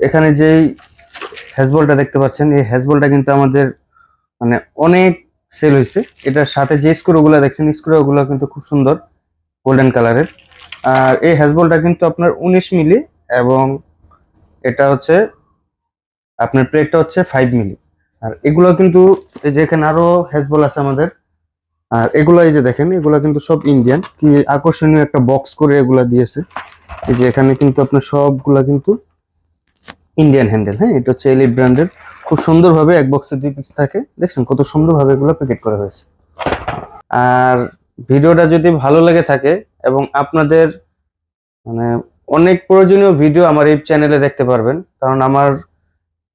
এখানে যেই হ্যাজবলটা দেখতে পাচ্ছেন, এই হ্যাজবলটা কিন্তু আমাদের মানে অনেক সেল হয়েছে। এটার সাথে যে স্ক্রুগুলো দেখছেন স্ক্রুগুলো কিন্তু খুব সুন্দর গোল্ডেন কালারের আর এই হ্যাজবলটা কিন্তু আপনার উনিশ মিলি এবং এটা হচ্ছে, আপনার প্লেটটা হচ্ছে ফাইভ মিলি। আর এগুলো কিন্তু এই যে এখানে আরও হ্যাজবল আছে আমাদের। আর এগুলো এই যে দেখেন, এগুলো কিন্তু সব ইন্ডিয়ান কি আকর্ষণীয় একটা বক্স করে এগুলা দিয়েছে। এই যে এখানে কিন্তু আপনার সবগুলা কিন্তু ইন্ডিয়ান হ্যান্ডেল হ্যাঁ? এটা হচ্ছে এলিট ব্র্যান্ডের খুব সুন্দরভাবে এক বক্সে দুই পিস থাকে। দেখছেন কত সুন্দরভাবে এগুলো প্যাকেট করা হয়েছে। আর ভিডিওটা যদি ভালো লেগে থাকে এবং আপনাদের মানে অনেক প্রয়োজনীয় ভিডিও আমার এই চ্যানেলে দেখতে পারবেন, কারণ আমার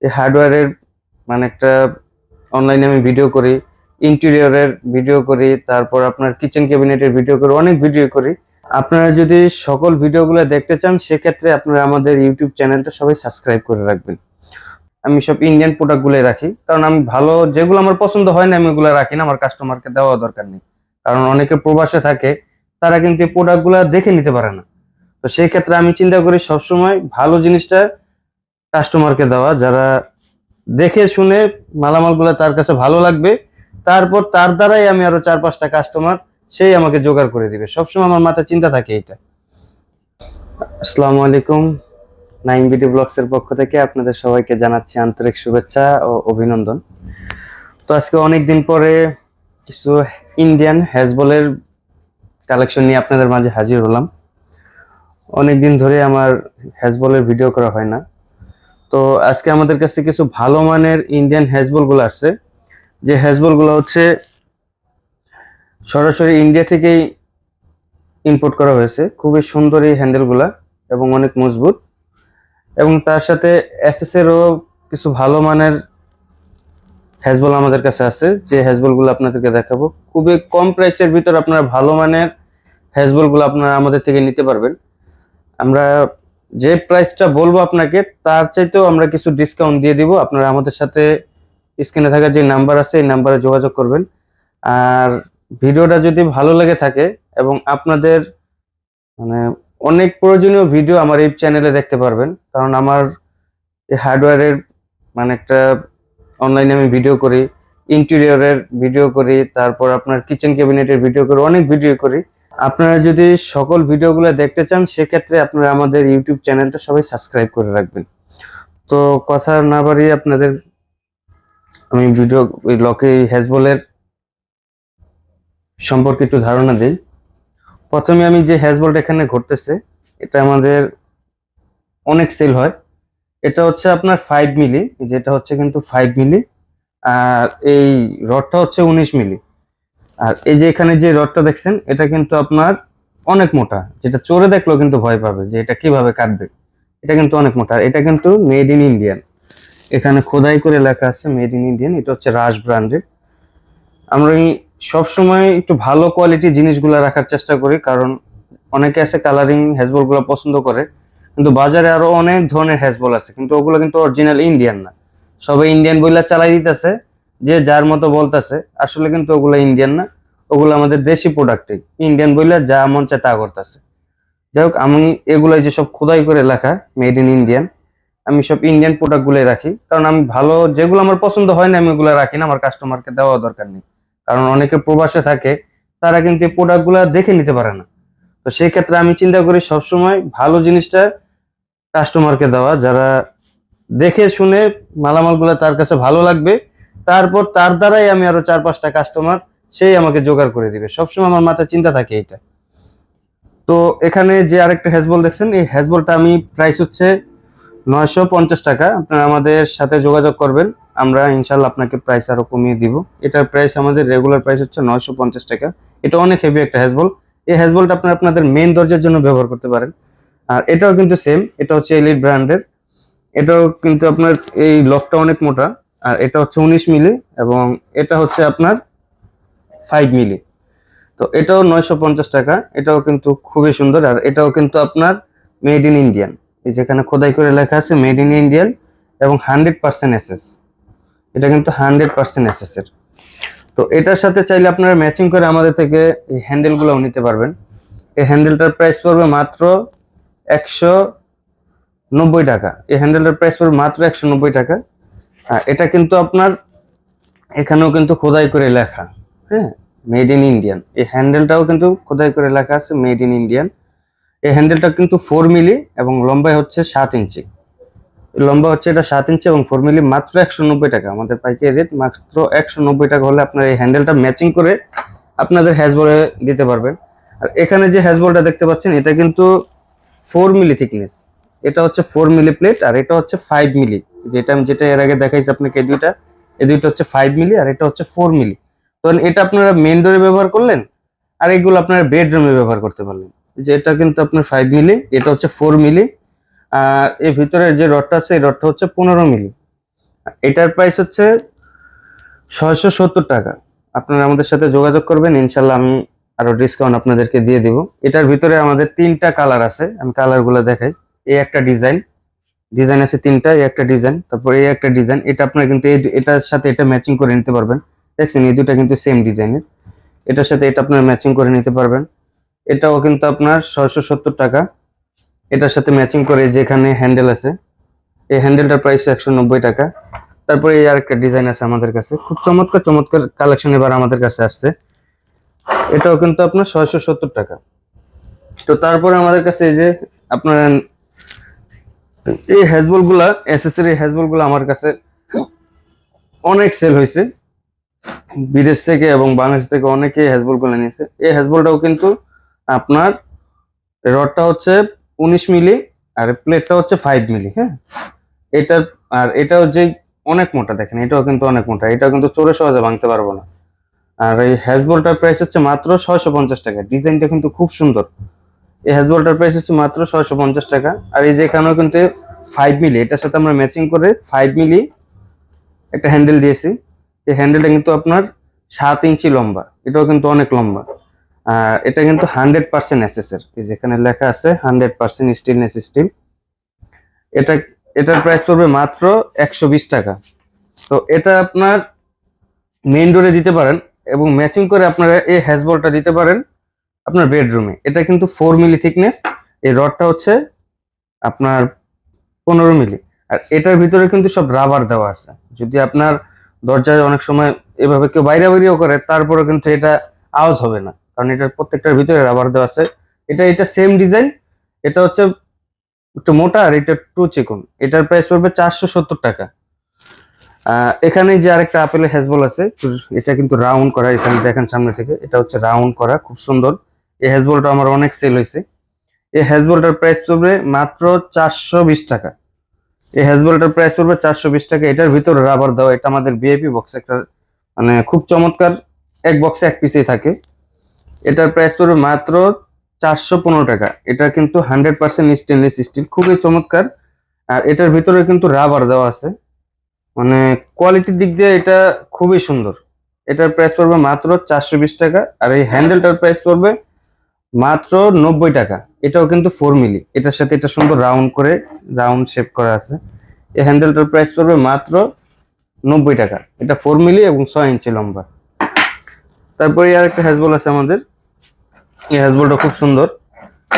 এই হার্ডওয়্যারের মানে একটা অনলাইনে আমি ভিডিও করি ইন্টেরিয়রের ভিডিও করি, তারপর আপনার কিচেন ক্যাবিনেটের ভিডিও করি, অনেক ভিডিও করি। আপনারা যদি সকল ভিডিওগুলো দেখতে চান, সেক্ষেত্রে আপনারা আমাদের ইউটিউব চ্যানেলটা সবাই সাবস্ক্রাইব করে রাখবেন। আমি সব ইন্ডিয়ান প্রোডাক্টগুলো রাখি। কারণ আমি ভালো, যেগুলো আমার পছন্দ হয় না, আমি ওগুলো রাখি না। আমার কাস্টমারকে দেওয়া দরকার নেই। কারণ অনেকে প্রবাসে থাকে, তারা কিন্তু এই প্রোডাক্টগুলো দেখে নিতে পারে না। তো সেই ক্ষেত্রে আমি চিন্তা করি সবসময় ভালো জিনিসটা কাস্টমারকে দেওয়া। যারা দেখে শুনে মালামালগুলো তার কাছে ভালো লাগবে, তারপর তার দ্বারাই আমি আরও চার পাঁচটা কাস্টমার সেই আমাকে জোগাড় করে দিবে। সবসময় আমার মাথায় চিন্তা থাকে এটা আসসালামু আলাইকুম নাইন বিডি ব্লগস এর পক্ষ থেকে আপনাদের সবাইকে জানাচ্ছি আন্তরিক শুভেচ্ছা ও অভিনন্দন। তো আজকে অনেক দিন পরে কিছু ইন্ডিয়ান হ্যাজবলের কালেকশন নিয়ে আপনাদের মাঝে হাজির হলাম। অনেক দিন ধরে আমার হ্যাজবলের ভিডিও করা হয় না। তো আজকে আমাদের কাছে কিছু ভালো মানের ইন্ডিয়ান হ্যাজবলগুলো আসছে। যে হ্যাজবলগুলো হচ্ছে সরাসরি ইন্ডিয়া থেকেই ইম্পোর্ট করা হয়েছে। খুবই সুন্দর এই হ্যান্ডেলগুলা এবং অনেক মজবুত। এবং তার সাথে এসএস এরও কিছু ভালো মানের হ্যাজবল আমাদের কাছে আছে। যে হ্যাজবলগুলো আপনাদেরকে দেখাবো। খুবই কম প্রাইসের ভিতর আপনারা ভালো মানের হ্যাজবলগুলো আপনারা আমাদের থেকে নিতে পারবেন। আমরা যে প্রাইসটা বলব আপনাকে, তার চাইতেও আমরা কিছু ডিসকাউন্ট দিয়ে দিব। আপনারা আমাদের সাথে স্ক্রিনে থাকা যে নাম্বার আছে, এই নাম্বারে যোগাযোগ করবেন। আর ভিডিওটা যদি ভালো লেগে থাকে এবং আপনাদের মানে অনেক প্রয়োজনীয় ভিডিও আমার এই চ্যানেলে দেখতে পারবেন, কারণ আমার এই হার্ডওয়্যারের মানে একটা অনলাইনে আমি ভিডিও করি, ইন্টেরিয়রের ভিডিও করি, তারপর আপনার কিচেন ক্যাবিনেটের ভিডিও করি, অনেক ভিডিও করি। আপনারা যদি সকল ভিডিওগুলো দেখতে চান, সেক্ষেত্রে আপনারা আমাদের ইউটিউব চ্যানেলটা সবাই সাবস্ক্রাইব করে রাখবেন। তো কথা না বাড়িয়ে আপনাদের আমি ভিডিও, ওই লকে হ্যাজবলের সম্পর্কে একটু ধারণা দিই। প্রথমে আমি যে হ্যাজবলটা এখানে ঘটতেছে এটা আমাদের অনেক সেল হয়। এটা হচ্ছে আপনার ফাইভ মিলি যেটা হচ্ছে কিন্তু ফাইভ মিলি আর এই রডটা হচ্ছে উনিশ মিলি আর এই যে এখানে যে রডটা দেখছেন, এটা কিন্তু আপনার অনেক মোটা। যেটা চোরে দেখলেও কিন্তু ভয় পাবে যে এটা কীভাবে কাটবে। এটা কিন্তু অনেক মোটা। আর এটা কিন্তু মেড ইন ইন্ডিয়ান এখানে খোদাই করে লেখা আছে মেড ইন ইন্ডিয়ান এটা হচ্ছে রাজ ব্র্যান্ডের আমরা সব সময় একটু ভালো কোয়ালিটি জিনিসগুলো রাখার চেষ্টা করি, কারণ অনেকে আছে কালারিং হ্যাজবলগুলো পছন্দ করে, কিন্তু বাজারে আরও অনেক ধরনের হ্যাজবল আছে, কিন্তু ওগুলো কিন্তু অরিজিনাল ইন্ডিয়ান না। সবাই ইন্ডিয়ান বইলা চালাই দিতেছে, যে যার মতো বলতেছে, আসলে কিন্তু ওগুলো ইন্ডিয়ান না, ওগুলো আমাদের দেশি প্রোডাক্টই ইন্ডিয়ান বইলা যা মন চায় তা করতেছে। যাই হোক, আমি এগুলাই যে সব খোদাই করে লেখা মেড ইন ইন্ডিয়ান আমি সব ইন্ডিয়ান প্রোডাক্ট গুলোই রাখি, কারণ আমি ভালো, যেগুলো আমার পছন্দ হয় না, আমি ওগুলো রাখি না, আমার কাস্টমারকে দেওয়া দরকার নেই। কারণ অনেকে প্রবাসে থাকে, তারা কিন্তু এই প্রোডাক্টগুলা দেখে নিতে পারে না। তো সেই ক্ষেত্রে আমি চিন্তা করি সবসময় ভালো জিনিসটা কাস্টমারকে দেওয়া, যারা দেখে শুনে মালামালগুলো তার কাছে ভালো লাগবে, তারপর তার দ্বারাই আমি আরও চার পাঁচটা কাস্টমার সেই আমাকে জোগাড় করে দিবে। সবসময় আমার মাথায় চিন্তা থাকে এটা তো এখানে যে আরেকটা হ্যাজবল দেখছেন, এই হ্যাজবলটা আমি প্রাইস হচ্ছে নয়শো পঞ্চাশ টাকা। আপনারা আমাদের সাথে যোগাযোগ করবেন। আমরা ইনশাল্লাহ আপনাকে প্রাইস আরও কমিয়ে দিব। এটার প্রাইস আমাদের রেগুলার প্রাইস হচ্ছে নয়শো পঞ্চাশ টাকা। এটা অনেক হেভি একটা হ্যাজবল এই হ্যাজবলটা আপনারা আপনাদের মেন দরজার জন্য ব্যবহার করতে পারেন। আর এটাও কিন্তু সেম এটা হচ্ছে এলিট ব্র্যান্ডের এটাও কিন্তু আপনার এই লকটা অনেক মোটা। আর এটা হচ্ছে উনিশ মিলি এবং এটা হচ্ছে আপনার ফাইভ মিলি। তো এটাও নয়শো পঞ্চাশ টাকা। এটাও কিন্তু খুবই সুন্দর। আর এটাও কিন্তু আপনার মেড ইন ইন্ডিয়ান যেখানে খোদাই করে লেখা আছে মেড ইন ইন্ডিয়ান এবং হান্ড্রেড পার্সেন্ট এসএস এটা কিন্তু হান্ড্রেড পার্সেন্ট এসএস এর তো এটার সাথে চাইলে আপনারা ম্যাচিং করে আমাদের থেকে এই হ্যান্ডেলগুলোও নিতে পারবেন। এই হ্যান্ডেলটার প্রাইস পড়বে মাত্র একশো নব্বই টাকা। এই হ্যান্ডেলটার প্রাইস পড়বে মাত্র একশো নব্বই টাকা। এটা কিন্তু আপনার এখানেও কিন্তু খোদাই করে লেখা হ্যাঁ মেড ইন ইন্ডিয়ান এই হ্যান্ডেলটাও কিন্তু খোদাই করে লেখা আছে মেড ইন ইন্ডিয়ান এই হ্যান্ডেলটা কিন্তু ফোর মিলি এবং লম্বায় হচ্ছে সাত ইঞ্চি। লম্বা হচ্ছে এটা সাত ইঞ্চি এবং ফোর মিলি মাত্র একশো নব্বই টাকা। আমাদের পাইকারি রেট মাত্র একশো নব্বই টাকা হলে আপনার এই হ্যান্ডেলটা ম্যাচিং করে আপনাদের হ্যাজবলে দিতে পারবেন। আর এখানে যে হ্যাজবলটা দেখতে পাচ্ছেন, এটা কিন্তু ফোর মিলি থিকনেস এটা হচ্ছে ফোর মিলি প্লেট আর এটা হচ্ছে ফাইভ মিলি যেটা আমি যেটা এর আগে দেখাইছি আপনাকে এই দুইটা এই দুইটা হচ্ছে ফাইভ মিলি আর এটা হচ্ছে ফোর মিলি তো এটা আপনারা মেন ডোরে ব্যবহার করলেন আর এগুলো আপনারা বেডরুমে ব্যবহার করতে পারলেন। যে এটা কিন্তু আপনার ফাইভ মিলি এটা হচ্ছে ফোর মিলি আর এর ভিতরে যে রডটা আছে, এই রডটা হচ্ছে পনেরো মিলি। এটার প্রাইস হচ্ছে ছয়শো সত্তর টাকা। আপনারা আমাদের সাথে যোগাযোগ করবেন ইনশাল্লাহ আমি আরও ডিসকাউন্ট আপনাদেরকে দিয়ে দিব। এটার ভিতরে আমাদের তিনটা কালার আছে, আমি কালারগুলো দেখাই। এই একটা ডিজাইন ডিজাইন আছে তিনটা, এই একটা ডিজাইন তারপর এই একটা ডিজাইন এটা আপনারা কিন্তু এই এটার সাথে এটা ম্যাচিং করে নিতে পারবেন। দেখছেন, এই দুটা কিন্তু সেম ডিজাইনের এটার সাথে এটা আপনারা ম্যাচিং করে নিতে পারবেন। এটাও কিন্তু আপনার ছয়শো সত্তর টাকা। এটার সাথে ম্যাচিং করে যেখানে হ্যান্ডেল আছে, এই হ্যান্ডেলটার প্রাইস একশো নব্বই টাকা। তারপরে এই আরেকটা ডিজাইন আছে আমাদের কাছে। খুব চমৎকার চমৎকার কালেকশন এবার আমাদের কাছে আসছে। এটাও কিন্তু আপনার ছয়শো সত্তর টাকা। তো তারপরে আমাদের কাছে এই যে আপনার, এই হ্যাজবলগুলা এসএসএর এই হ্যাজবলগুলা আমার কাছে অনেক সেল হয়েছে। বিদেশ থেকে এবং বাংলাদেশ থেকে অনেকে হ্যাজবলগুলো নিয়েছে। এই হ্যাজবলটাও কিন্তু আপনার রডটা হচ্ছে উনিশ মিলি আর প্লেটটা হচ্ছে ফাইভ মিলি হ্যাঁ? এটা আর এটাও যে অনেক মোটা, দেখেন, এটাও কিন্তু অনেক মোটা, এটাও কিন্তু চোরে সহজে ভাঙতে পারব না। আর এই হ্যাজবলটার প্রাইস হচ্ছে মাত্র ছয়শো পঞ্চাশ টাকা ডিজাইনটা কিন্তু খুব সুন্দর। এই হ্যাজবলটার প্রাইস হচ্ছে মাত্র ছয়শো পঞ্চাশ টাকা, আর এই যে এখানেও কিন্তু ফাইভ মিলি, এটার সাথে আমরা ম্যাচিং করে ফাইভ মিলি একটা হ্যান্ডেল দিয়েছি। এই হ্যান্ডেলটা কিন্তু আপনার সাত ইঞ্চি লম্বা, এটাও কিন্তু অনেক লম্বা। আর এটা কিন্তু হান্ড্রেড পার্সেন্ট এসএসের এই যেখানে লেখা আছে হান্ড্রেড পার্সেন্ট স্টিলনেস স্টিল এটা, এটার প্রাইস পড়বে মাত্র একশো বিশ টাকা। তো এটা আপনার মেইন ডোরে দিতে পারেন এবং ম্যাচিং করে আপনারা এই হ্যাজবলটা দিতে পারেন আপনার বেডরুমে এটা কিন্তু ফোর মিলি থিকনেস এই রডটা হচ্ছে আপনার পনেরো মিলি আর এটার ভিতরে কিন্তু সব রাবার দেওয়া আছে। যদি আপনার দরজায় অনেক সময় এভাবে কেউ বাইরে বাইরেও করে তারপরে কিন্তু এটা আওয়াজ হবে না। কারণ এটার প্রত্যেকটার ভিতরে রাবার দেওয়া আছে। এটা এটা সেম ডিজাইন এটা হচ্ছে একটু মোটা আর এটা একটু চিকন। এটার প্রাইস পড়বে চারশো সত্তর টাকা। এখানে যে আরেকটা আপেলের হ্যাজবল আছে এটা কিন্তু রাউন্ড করা, এখানে দেখেন সামনে থেকে। এটা হচ্ছে রাউন্ড করা, খুব সুন্দর। এই হ্যাজবলটা আমার অনেক সেল হয়েছে। এই হ্যাজবলটার প্রাইস পড়বে মাত্র চারশো বিশ টাকা। এই হ্যাজবলটার প্রাইস পড়বে চারশো বিশ টাকা। এটার ভিতরে রাবার দেওয়া, এটা আমাদের বিআইপি বক্স একটা মানে খুব চমৎকার এক বক্সে এক পিসেই থাকে। এটার প্রাইস পড়বে মাত্র চারশো পনেরো টাকা। এটা কিন্তু হান্ড্রেড পার্সেন্ট স্টেনলেস স্টিল খুবই চমৎকার। আর এটার ভিতরে কিন্তু রাবার দেওয়া আছে। মানে কোয়ালিটির দিক দিয়ে এটা খুবই সুন্দর। এটার প্রাইস পড়বে মাত্র চারশো বিশ টাকা আর এই হ্যান্ডেলটার প্রাইস পড়বে মাত্র নব্বই টাকা। এটাও কিন্তু ফোর মিলি এটার সাথে এটা সুন্দর রাউন্ড করে রাউন্ড শেপ করা আছে। এই হ্যান্ডেলটার প্রাইস পড়বে মাত্র নব্বই টাকা। এটা ফোর মিলি এবং ছয় ইঞ্চি লম্বা। তারপরে আর একটা হ্যাজবল আছে আমাদের। এই হ্যাজবলটা খুব সুন্দর।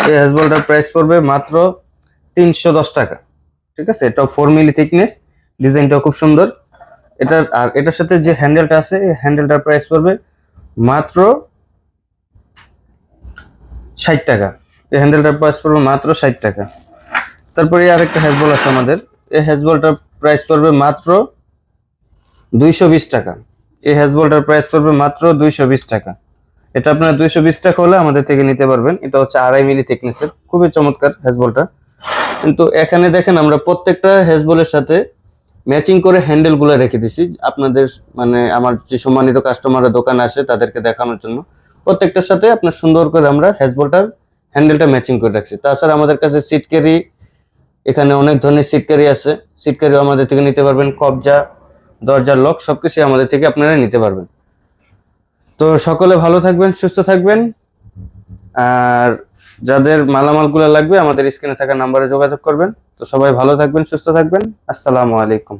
এই হ্যাজবলটার প্রাইস পড়বে মাত্র তিনশো দশ টাকা। ঠিক আছে? এটাও ফোর মিলি থিকনেস ডিজাইনটাও খুব সুন্দর। এটার আর এটার সাথে যে হ্যান্ডেলটা আছে, এই হ্যান্ডেলটার প্রাইস পড়বে মাত্র ষাট টাকা। এই হ্যান্ডেলটার প্রাইস পড়বে মাত্র ষাট টাকা। তারপরে আরেকটা হ্যাজবল আছে আমাদের। এই হ্যাজবলটার প্রাইস পড়বে মাত্র দুইশো বিশ টাকা। এই হ্যাজবলটার প্রাইস পড়বে মাত্র দুইশো বিশ টাকা। এটা আপনারা দুইশো বিশ টাকা হলে আমাদের থেকে নিতে পারবেন। এটা হচ্ছে আড়াই মিলি থিকনেসের খুবই চমৎকার হ্যাজবলটা কিন্তু এখানে দেখেন আমরা প্রত্যেকটা হ্যাজবলের সাথে ম্যাচিং করে হ্যান্ডেলগুলো রেখে দিছি। আপনাদের মানে আমার যে সম্মানিত কাস্টমাররা দোকানে আসে, তাদেরকে দেখানোর জন্য। প্রত্যেকটার সাথে আপনার সুন্দর করে আমরা হ্যাজবলটার হ্যান্ডেলটা ম্যাচিং করে রাখছি। তাছাড়া আমাদের কাছে সিট ক্যারি এখানে অনেক ধরনের সিট ক্যারি আছে। সিট আমাদের থেকে নিতে পারবেন। কবজা, দরজার লক সবকিছু আমাদের থেকে আপনারা নিতে পারবেন। তো সকলে ভালো থাকবেন, সুস্থ থাকবেন। আর যাদের মালামালগুলো লাগবে, আমাদের স্ক্রিনে থাকা নাম্বারে যোগাযোগ করবেন। তো সবাই ভালো থাকবেন, সুস্থ থাকবেন। আসসালামু আলাইকুম।